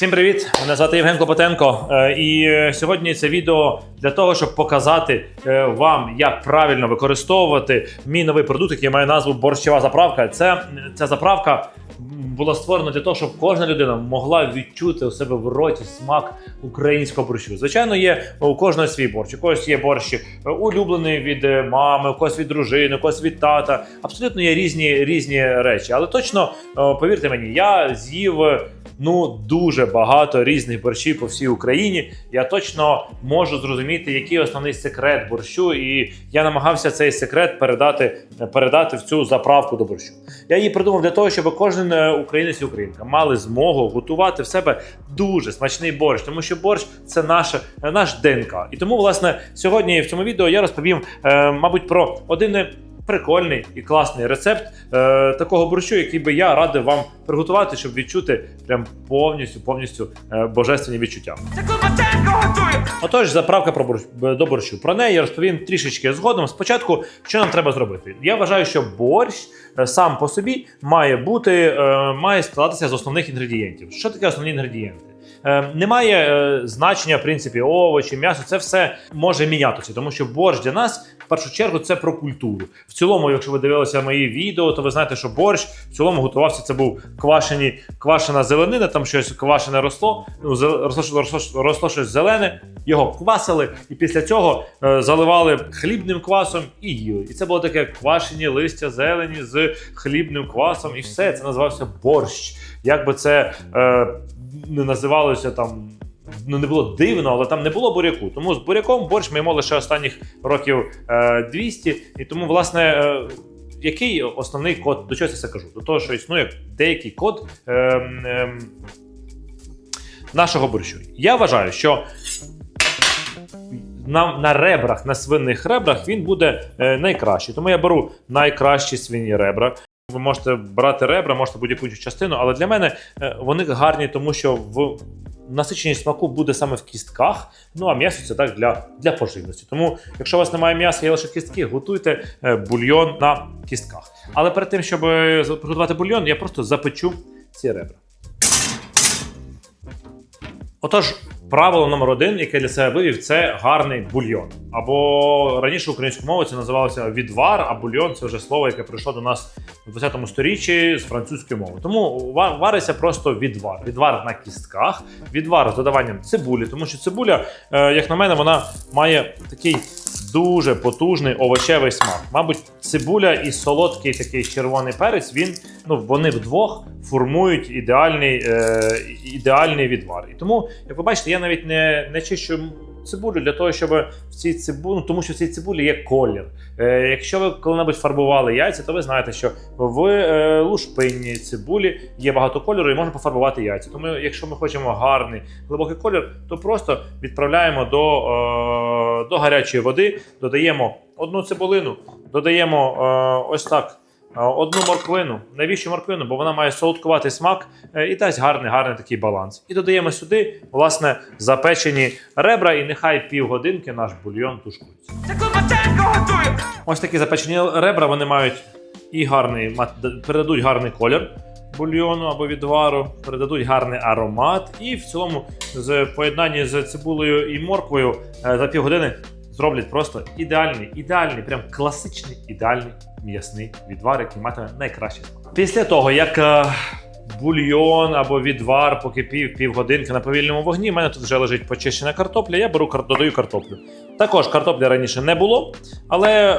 Всім привіт! Мене звати Євген Клопотенко. Е, І е, сьогодні це відео для того, щоб показати е, вам, як правильно використовувати мій новий продукт, який має назву борщова заправка. Це ця заправка була створена для того, щоб кожна людина могла відчути у себе в роті смак українського борщу. Звичайно, є у кожного свій борщ. У когось є борщ улюблений від мами, у когось від дружини, у когось від тата. Абсолютно є різні різні речі. Але точно повірте мені, я з'їв. Ну дуже багато різних борщів по всій Україні. Я точно можу зрозуміти, який основний секрет борщу, і я намагався цей секрет передати, передати в цю заправку до борщу. Я її придумав для того, щоб кожен е, українець і українка мали змогу готувати в себе дуже смачний борщ, тому що борщ це наше наш ДНК. І тому, власне, сьогодні в цьому відео я розповім, е, мабуть, про один. Е, Прикольний і класний рецепт е, такого борщу, який би я радив вам приготувати, щоб відчути прям повністю повністю е, божественні відчуття. Це Клопотенко готує! Отож, заправка про борщ, до борщу. Про неї я розповім трішечки згодом. Спочатку, що нам треба зробити? Я вважаю, що борщ е, сам по собі має бути, е, має складатися з основних інгредієнтів. Що таке основні інгредієнти? Е, Немає е, значення, в принципі, овочі, м'ясо. Це все може мінятися, тому що борщ для нас в першу чергу це про культуру. В цілому, якщо ви дивилися мої відео, то ви знаєте, що борщ в цілому готувався. Це був квашені, квашена зеленина, там щось квашене росло. Ну росло, росло, росло щось зелене. Його квасили, і після цього е, заливали хлібним квасом і їли. І це було таке квашені листя зелені з хлібним квасом, і все це називався борщ. Як би це е, не називалося там. Ну, не було дивно, але там не було буряку. Тому з буряком борщ ми їмо лише останніх років е, 200. І тому, власне, е, який основний код? До чого я це кажу? До того, що існує деякий код е, е, нашого борщу. Я вважаю, що на, на ребрах, на свинних ребрах він буде е, найкращий. Тому я беру найкращі свині ребра. Ви можете брати ребра, можете будь-яку іншу частину, але для мене е, вони гарні, тому що в насиченість смаку буде саме в кістках. Ну а м'ясо це так для, для поживності. Тому, якщо у вас немає м'яса, є лише кістки, готуйте е, бульйон на кістках. Але перед тим, щоб е, приготувати бульйон, я просто запечу ці ребра. Отож, правило номер один, яке для себе вивів, це гарний бульйон. Або раніше українською мовою це називалося відвар, а бульйон це вже слово, яке прийшло до нас у 20 сторіччі з французької мови. Тому ва- вариться просто відвар. Відвар на кістках, відвар з додаванням цибулі, тому що цибуля, е, як на мене, вона має такий дуже потужний овочевий смак. Мабуть, цибуля і солодкий такий червоний перець. Він ну вони вдвох формують ідеальний, е, ідеальний відвар. І тому, як ви бачите, я навіть не, не чищу цибулю для того, щоб в цій цибулі, ну, тому що в цій цибулі є колір. Е, якщо ви коли-небудь фарбували яйця, то ви знаєте, що в е, лушпинні цибулі є багато кольору і можна пофарбувати яйця. Тому, якщо ми хочемо гарний глибокий колір, то просто відправляємо до, е, до гарячої води, додаємо одну цибулину, додаємо е, ось так. Одну морквину. Навіщо морквину? Бо вона має солодкуватий смак е, і дасть гарний, гарний такий баланс. І додаємо сюди, власне, запечені ребра, і нехай півгодинки наш бульйон тушкується. Ось такі запечені ребра, вони мають і гарний передадуть гарний колір бульйону або відвару, передадуть гарний аромат, і в цілому, з поєднанні з цибулею і морквою е, за півгодини зроблять просто ідеальний, ідеальний, прям класичний, ідеальний м'ясний відвар, який матиме найкращий смак. Після того, як е, бульйон або відвар покипів півгодинки на повільному вогні, в мене тут вже лежить почищена картопля, я беру додаю картоплю. Також картопля раніше не було, але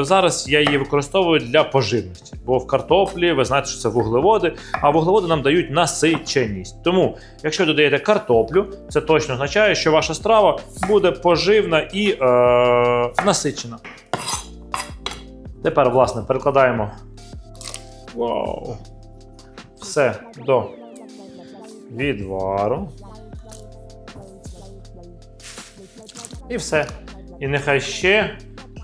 е, зараз я її використовую для поживності. Бо в картоплі ви знаєте, що це вуглеводи, а вуглеводи нам дають насиченість. Тому, якщо додаєте картоплю, це точно означає, що ваша страва буде поживна і е, насичена. Тепер, власне, перекладаємо Вау. Все до відвару. І все. І нехай ще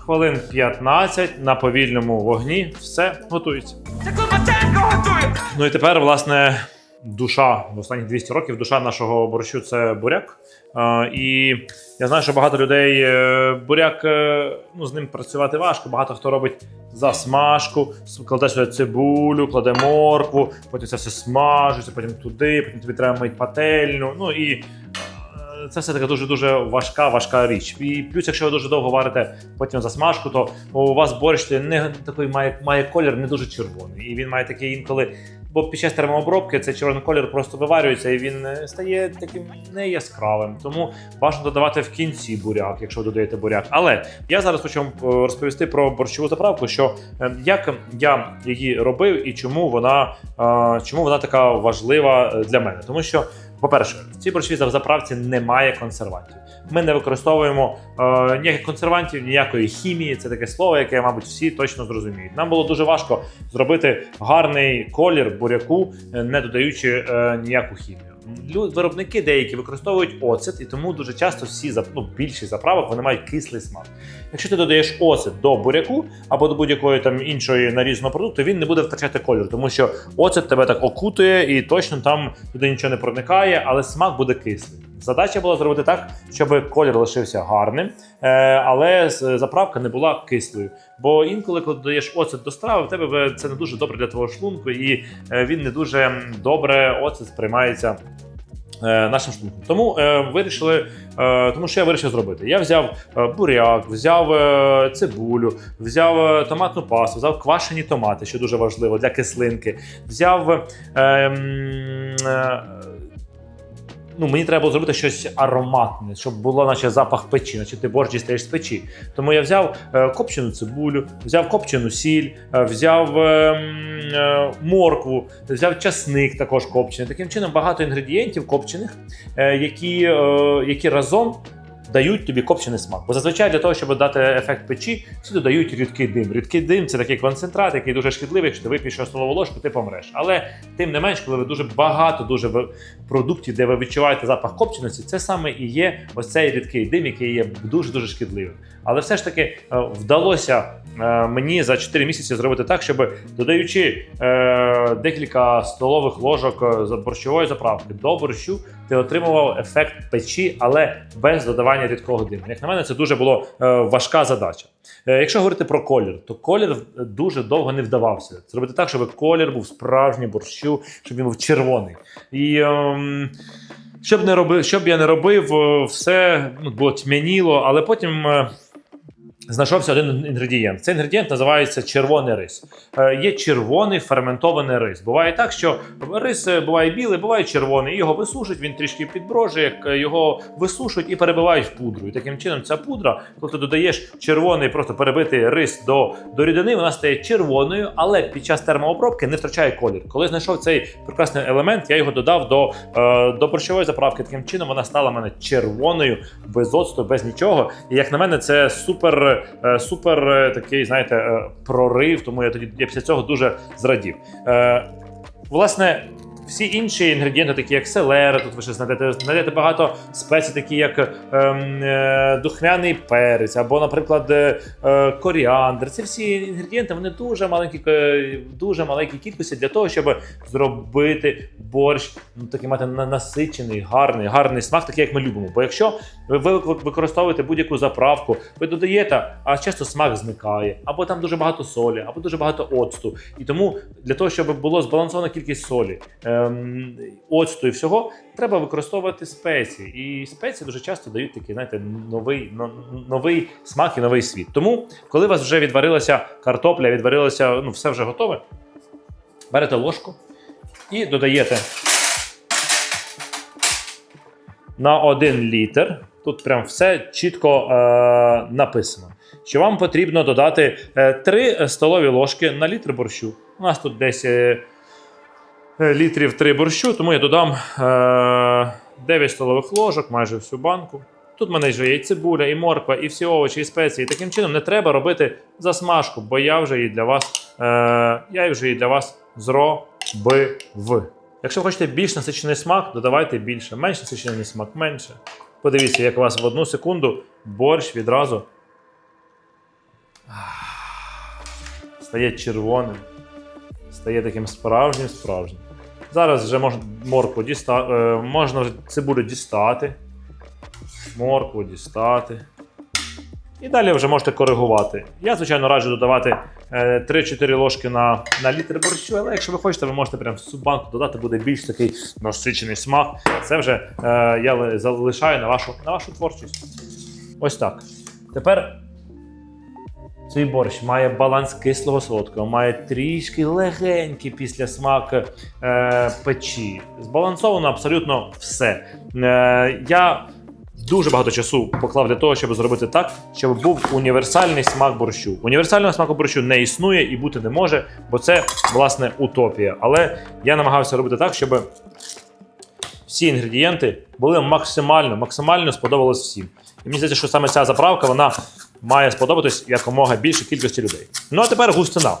хвилин 15 на повільному вогні все готується. Це Клопотенко готує! Ну і тепер, власне, душа в останні 200 років. Душа нашого борщу це буряк. І я знаю, що багато людей е, буряк е, ну, з ним працювати важко. Багато хто робить засмажку, кладе сюди цибулю, кладе моркву, потім це все смажиться, потім туди, потім тобі треба мити пательню. Ну і е, це все така дуже дуже важка, важка річ. І плюс, якщо ви дуже довго варите потім засмажку, то у вас борщ не такий має, має колір не дуже червоний. І він має такий інколи. Бо під час термообробки цей червоний колір просто виварюється і він е, стає таким неяскравим. Тому важливо додавати в кінці буряк, якщо ви додаєте буряк. Але я зараз хочу е, розповісти про борщову заправку, що е, як я її робив і чому вона, чому вона така важлива для мене. Тому що, по-перше, в цій борщовій заправці немає консервантів. Ми не використовуємо е, ніяких консервантів, ніякої хімії. Це таке слово, яке, мабуть, всі точно зрозуміють. Нам було дуже важко зробити гарний колір буряку, е, не додаючи е, ніяку хімію. Виробники деякі використовують оцет, і тому дуже часто всі ну, більшість заправок вони мають кислий смак. Якщо ти додаєш оцет до буряку або до будь-якої там іншої нарізаного продукту, він не буде втрачати колір, тому що оцет тебе так окутує і точно там туди нічого не проникає, але смак буде кислий. Задача була зробити так, щоб колір лишився гарним, е, але заправка не була кислою. Бо інколи, коли додаєш оцет до страви, в тебе це не дуже добре для твого шлунку, і е, він не дуже добре оцет сприймається. Е, Нашим шлунком. Тому е, вирішили, е, тому що я вирішив зробити. Я взяв буряк, взяв цибулю, взяв томатну пасту, взяв квашені томати, що дуже важливо для кислинки. Взяв ну, мені треба було зробити щось ароматне, щоб було наче запах печі, наче ти борщ дістаєш з печі. Тому я взяв е, копчену цибулю, взяв копчену сіль, е, взяв е, е, моркву, взяв часник також копчений. Таким чином багато інгредієнтів копчених, які, які разом. Дають тобі копчений смак. Бо зазвичай для того, щоб дати ефект печі, всі додають рідкий дим. Рідкий дим це такий концентрат, який дуже шкідливий. Якщо ти вип'єш столову ложку, ти помреш. Але тим не менш, коли ви дуже багато дуже продуктів, де ви відчуваєте запах копченості, це саме і є ось цей рідкий дим, який є дуже дуже шкідливим. Але все ж таки е, вдалося е, мені за 4 місяці зробити так, щоб додаючи е, декілька столових ложок борщової заправки до борщу, ти отримував ефект печі, але без додавання рідкого диму. Як на мене, це дуже було е, важка задача. Е, Якщо говорити про колір, то колір е, дуже довго не вдавався. Зробити так, щоб колір був справжній борщу, щоб він був червоний. І ем, щоб не робив, щоб я не робив, все ну, було тьмяніло, але потім. Знайшовся один інгредієнт. Цей інгредієнт називається червоний рис. Е, є червоний ферментований рис. Буває так, що рис е, буває білий, буває червоний. Його висушують, він трішки підброжує, е, його висушують і перебивають в пудру. І таким чином ця пудра, коли ти додаєш червоний, просто перебитий рис до, до рідини, вона стає червоною, але під час термообробки не втрачає колір. Коли знайшов цей прекрасний елемент, я його додав до, е, до борщової заправки. Таким чином вона стала в мене червоною, без оцту, без нічого. І як на мене, це супер, супер е, такий, знаєте, е, прорив. Тому я тоді я після цього дуже зрадів. Е, власне. Всі інші інгредієнти, такі як селера, тут ви ще знайдете, знайдете багато спецій, такі як ем, е, духмяний перець, або, наприклад, е, е, коріандр. Це всі інгредієнти, вони дуже маленькі, е, дуже маленькі кількості для того, щоб зробити борщ ну, такий мати на- насичений, гарний, гарний смак, такий, як ми любимо. Бо якщо ви ви використовуєте будь-яку заправку, ви додаєте, а часто смак зникає, або там дуже багато солі, або дуже багато оцту. І тому для того, щоб було збалансована кількість солі, ем, оцту і всього, треба використовувати спеції. І спеції дуже часто дають такий, знаєте, новий, но- новий смак і новий світ. Тому, коли у вас вже відварилася картопля, відварилося, ну все вже готове, берете ложку і додаєте на 1 літр. Тут прям все чітко е, написано. Що вам потрібно додати е, 3 столові ложки на літр борщу. У нас тут десь е, е, літрів 3 борщу, тому я додам е, 9 столових ложок, майже всю банку. Тут в мене вже є і цибуля, і морква, і всі овочі, і спеції. Таким чином не треба робити засмажку, бо я вже її для вас, е, я вже її для вас зробив. Якщо хочете більш насичений смак, додавайте більше. Менш насичений смак менше. Подивіться, як у вас в одну секунду борщ відразу стає червоним, стає таким справжнім справжнім. Зараз вже можна моркву діста... е, можна цибулю дістати. Моркву дістати. І далі вже можете коригувати. Я, звичайно, раджу додавати е, 3-4 ложки на, на літр борщу, але якщо ви хочете, ви можете прям всю банку додати, буде більш такий насичений смак. Це вже е, я залишаю на вашу, на вашу творчість. Ось так. Тепер цей борщ має баланс кислого солодкого, має трішки легенький після смак е, печі. Збалансовано абсолютно все. Е, я дуже багато часу поклав для того, щоб зробити так, щоб був універсальний смак борщу. Універсального смаку борщу не існує і бути не може, бо це власне утопія. Але я намагався робити так, щоб всі інгредієнти були максимально, максимально сподобалось всім. І мені здається, що саме ця заправка вона має сподобатись якомога більшій кількості людей. Ну а тепер густина.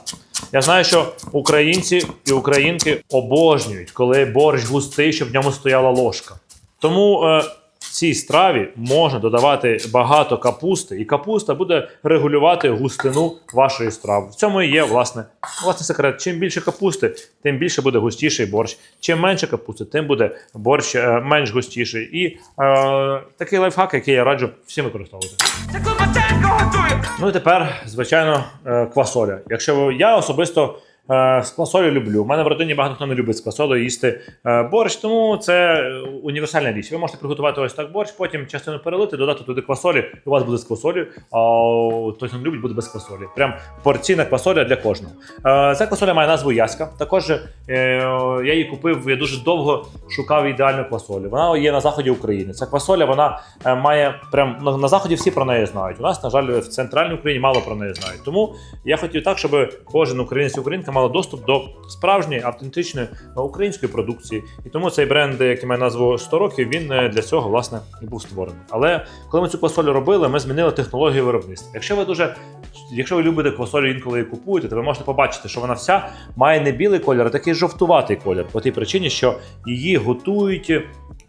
Я знаю, що українці і українки обожнюють, коли борщ густий, щоб в ньому стояла ложка. Тому е, цій страві можна додавати багато капусти, і капуста буде регулювати густину вашої страви. В цьому і є власне, власне секрет. Чим більше капусти, тим більше буде густіший борщ. Чим менше капусти, тим буде борщ е, менш густіший. І е, такий лайфхак, який я раджу всім використовувати. Ну і тепер, звичайно, е, квасоля. Якщо я особисто з квасолю люблю. У мене в родині багато хто не любить з квасолею їсти е, борщ, тому це е, універсальна річ. Ви можете приготувати ось так борщ, потім частину перелити, додати туди квасолі, у вас буде з квасолю, а той, хто не любить, буде без квасолі. Прям порційна квасоля для кожного. Е, Ця квасоля має назву Яська. Також е, я її купив, я дуже довго шукав ідеальну квасолю. Вона є на заході України. Ця квасоля вона е, має прям на, заході всі про неї знають. У нас, на жаль, в центральній Україні мало про неї знають. Тому я хотів так, щоб кожен українець і українка мали доступ до справжньої автентичної е, української продукції. І тому цей бренд, який має назву 100 років, він е, для цього власне і був створений. Але коли ми цю квасолю робили, ми змінили технологію виробництва. Якщо ви дуже, якщо ви любите квасолю інколи її купуєте, то ви можете побачити, що вона вся має не білий колір, а такий жовтуватий колір. По тій причині, що її готують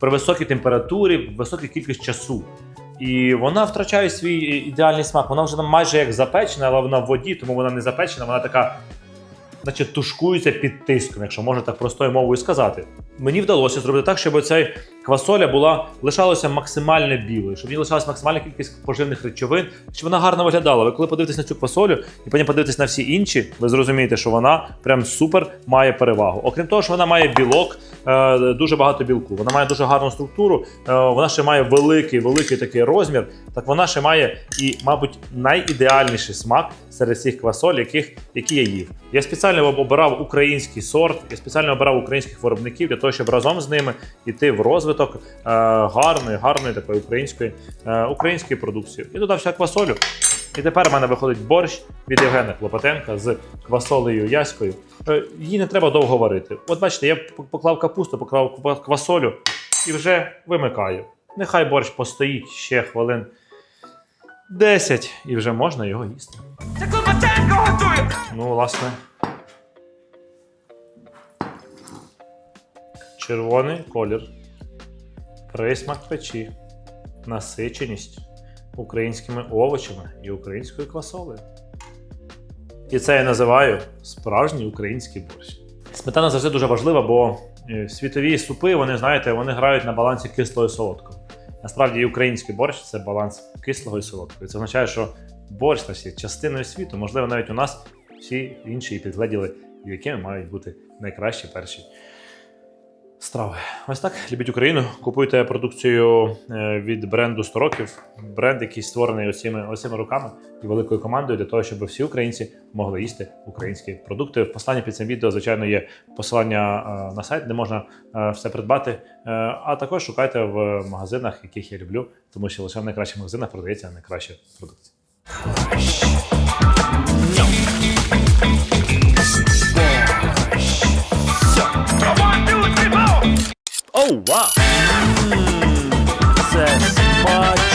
при високій температурі, високій кількість часу. І вона втрачає свій ідеальний смак. Вона вже майже як запечена, але вона в воді, тому вона не запечена, вона така, наче тушкуються під тиском, якщо можна так простою мовою сказати. Мені вдалося зробити так, щоб ця квасоля була лишалася максимально білою, щоб в ній лишалася максимальна кількість поживних речовин, щоб вона гарно виглядала. Ви коли подивитесь на цю квасолю і потім подивитесь на всі інші, ви зрозумієте, що вона прям супер має перевагу. Окрім того, що вона має білок, е, дуже багато білку. Вона має дуже гарну структуру. е, Вона ще має великий, великий такий розмір. Так вона ще має і, мабуть, найідеальніший смак серед всіх квасоль, яких які я їв. Я спеціально обирав український сорт, я спеціально обирав українських виробників для того, щоб разом з ними йти в розвиток е, гарної, гарної такої української, е, української продукції. І додав ще квасолю. І тепер в мене виходить борщ від Євгена Клопотенка з квасолею яською. Е, Її не треба довго варити. От бачите, я поклав капусту, поклав квасолю і вже вимикаю. Нехай борщ постоїть ще хвилин 10 і вже можна його їсти. Це Клопотенко готує. Ну, власне. Червоний колір, присмак печі, насиченість українськими овочами і українською квасолею. І це я називаю справжній український борщ. Сметана завжди дуже важлива, бо е, світові супи, вони, знаєте, вони грають на балансі кислого і солодкого. Насправді і український борщ це баланс кислого і солодкого. І Це означає, що борщ наш є частиною світу. Можливо, навіть у нас всі інші підгледіли, якими мають бути найкращі перші страви. Ось так. Любіть Україну. Купуйте продукцію е, від бренду 100 років. Бренд, який створений оціми, оціми руками і великою командою для того, щоб всі українці могли їсти українські продукти. В посланні під цим відео, звичайно, є посилання е, на сайт, де можна е, все придбати. Е, А також шукайте в магазинах, яких я люблю, тому що лише в найкращих магазинах продається найкраща продукція. One, Oh, wow. Mm,